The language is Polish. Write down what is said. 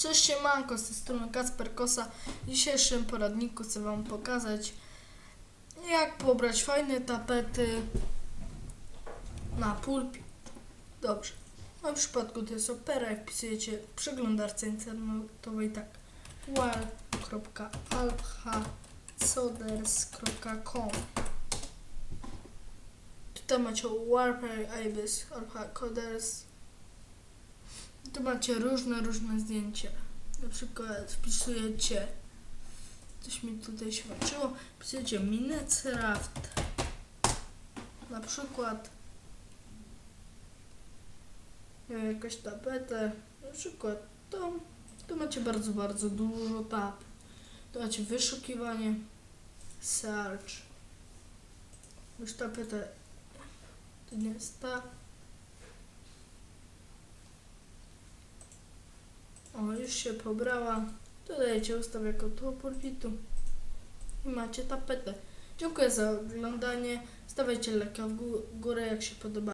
Cześć siemanko, z tej strony Kacper Kosa. W dzisiejszym poradniku chcę Wam pokazać jak pobrać fajne tapety na pulpit. Dobrze. W moim przypadku to jest Opera, jak wpisujecie w przeglądarce internetowej tak wal.alphacoders.com Tutaj macie Warper, Ibis, tu macie różne, różne zdjęcia. Na przykład wpisujecie, coś mi tutaj włączyło, wpisujecie Minecraft. Na przykład wiem, jakąś tapetę, na przykład to, tu macie bardzo, bardzo dużo tap. Tu macie wyszukiwanie, search, już tapetę, to nie jest ta. O, już się pobrała. Dodajecie ustaw jako tu pulpitu. I macie tapetę. Dziękuję za oglądanie. Stawiajcie leka w gó- górę, jak się podoba.